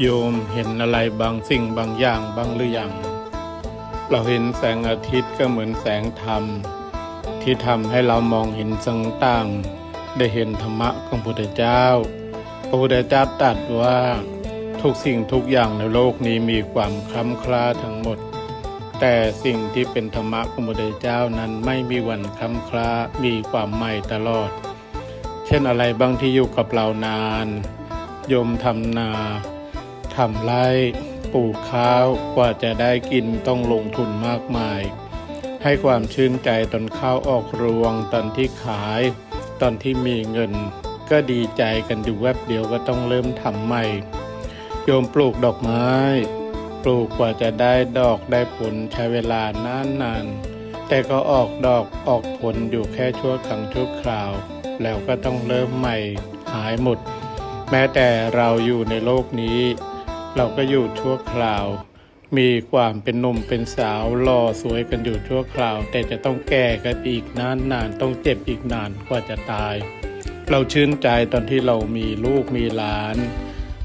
โยมเห็นอะไรบางสิ่งบางอย่างบ้างหรือยัง เราเห็นแสงอาทิตย์ก็เหมือนแสงธรรม ที่ทำให้เรามองเห็นสิ่งต่าง ได้เห็นธรรมะของพระพุทธเจ้า พระพุทธเจ้าตรัสว่าทุกสิ่งทุกอย่างในโลกนี้มีความคล้ำคล้าทั้งหมด แต่สิ่งที่เป็นธรรมะของพระพุทธเจ้านั้นไม่มีวันคล้ำคล้ามีความใหม่ตลอด เช่นอะไรบางที่อยู่กับเรานาน โยมทำนา ทำไร่ปลูกข้าวกว่าจะได้กินต้องลงทุนมากมาย ให้ความชื่นใจตอนข้าวออกรวง ตอนที่ขาย ตอนที่มีเงิน ก็ดีใจกันอยู่แวบเดียวก็ต้องเริ่มทำใหม่ โยมปลูกดอกไม้ ปลูกกว่าจะได้ดอกได้ผลใช้เวลานานนานๆแต่ก็ออกดอกออกผลอยู่แค่ชั่วครั้งชั่วคราว แล้วก็ต้องเริ่มใหม่หายหมด แม้แต่เราอยู่ในโลกนี้ เราก็อยู่ชั่วคราว มีความเป็นหนุ่มเป็นสาวหล่อสวยกันอยู่ชั่วคราว แต่จะต้องแก่กันอีกนานนานๆต้องเจ็บอีกนานกว่าจะตาย เราชื่นใจตอนที่เรามีลูกมีหลาน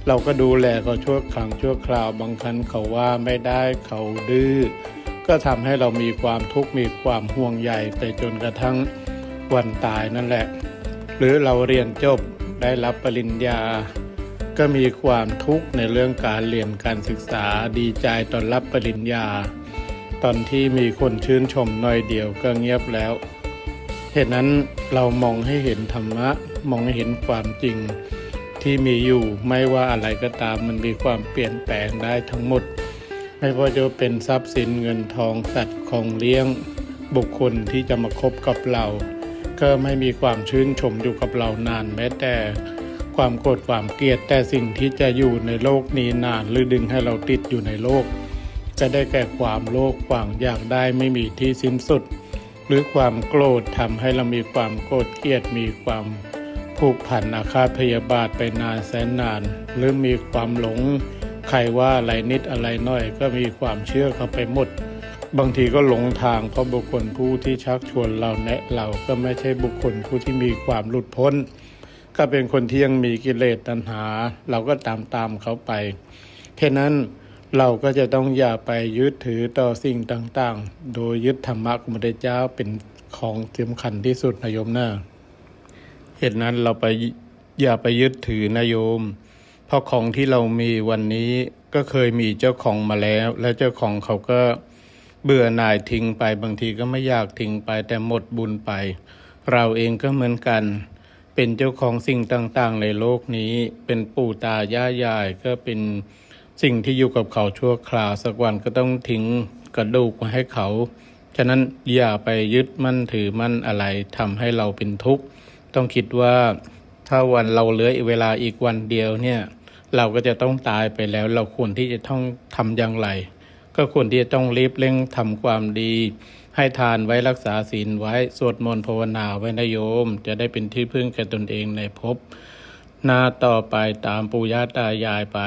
เราก็ดูแลเขาชั่วครั้งชั่วคราว บางครั้งเขาว่าไม่ได้เขาดื้อก็ทำให้เรามีความทุกข์มีความห่วงใยไปจนกระทั่งวันตายนั่นแหละ หรือเราเรียนจบได้รับปริญญา ก็มีความทุกข์ในเรื่องการเรียนการศึกษาดีใจตอนรับปริญญา ตอนที่มีคนชื่นชมหน่อยเดียวก็เงียบแล้ว เหตุนั้นเรามองให้เห็นธรรมะ มองให้เห็นความจริงที่มีอยู่ไม่ว่าอะไรก็ตามมันมีความเปลี่ยนแปลงได้ทั้งหมด ไม่ว่าจะเป็นทรัพย์สินเงินทองสัตว์ของเลี้ยง บุคคลที่จะมาคบกับเรา ก็ไม่มีความชื่นชมอยู่กับเรานานแม้แต่ ความโกรธความเกลียดแต่สิ่งที่จะอยู่ในโลกนี้นานหรือดึงให้เราติดอยู่ในโลก จะได้แก่ความโลภความอยากได้ไม่มีที่สิ้นสุด หรือความโกรธทำให้เรามีความโกรธเกลียดมีความผูกพันอาฆาตพยาบาทไปนานแสนนาน หรือมีความหลงใครว่าอะไรนิดอะไรน้อยก็มีความเชื่อเข้าไปหมด บางทีก็หลงทางเพราะบุคคลผู้ที่ชักชวนเราแนะเราก็ไม่ใช่บุคคลผู้ที่มีความหลุดพ้น ก็เป็นคนที่ยังมีกิเลสตัณหา เราก็ตามตามเขาไปแค่นั้นเราก็จะต้องอย่าไปยึดถือต่อสิ่งต่างๆ โดยยึดธรรมะของพระเจ้าเป็นของสำคัญที่สุดนะโยมนะเหตุนั้นเราไปอย่าไปยึดถือนะโยม เพราะของที่เรามีวันนี้ก็เคยมีเจ้าของมาแล้ว และเจ้าของเขาก็เบื่อหน่ายทิ้งไปบางทีก็ไม่อยากทิ้งไปแต่หมดบุญไป เราเองก็เหมือนกัน เป็นเจ้าของสิ่งต่างๆ ในโลกนี้ เป็นปู่ตาย่ายายก็เป็นสิ่งที่อยู่กับเขาชั่วคราวสักวันก็ต้องทิ้งกระดูกมาให้เขา ฉะนั้นอย่าไปยึดมั่นถือมั่นอะไรทำให้เราเป็นทุกข์ ต้องคิดว่าถ้าวันเราเหลือเวลาอีกวันเดียวเนี่ย เราก็จะต้องตายไปแล้ว เราควรที่จะต้องทำอย่างไร ก็ควรที่จะต้องรีบเร่งทำความดี ให้ทานไว้รักษาศีลไว้สวดมนต์ภาวนาไว้นโยม จะได้เป็นที่พึ่งแก่ตนเองในภพหน้าต่อไปตามปู่ย่าตายายไป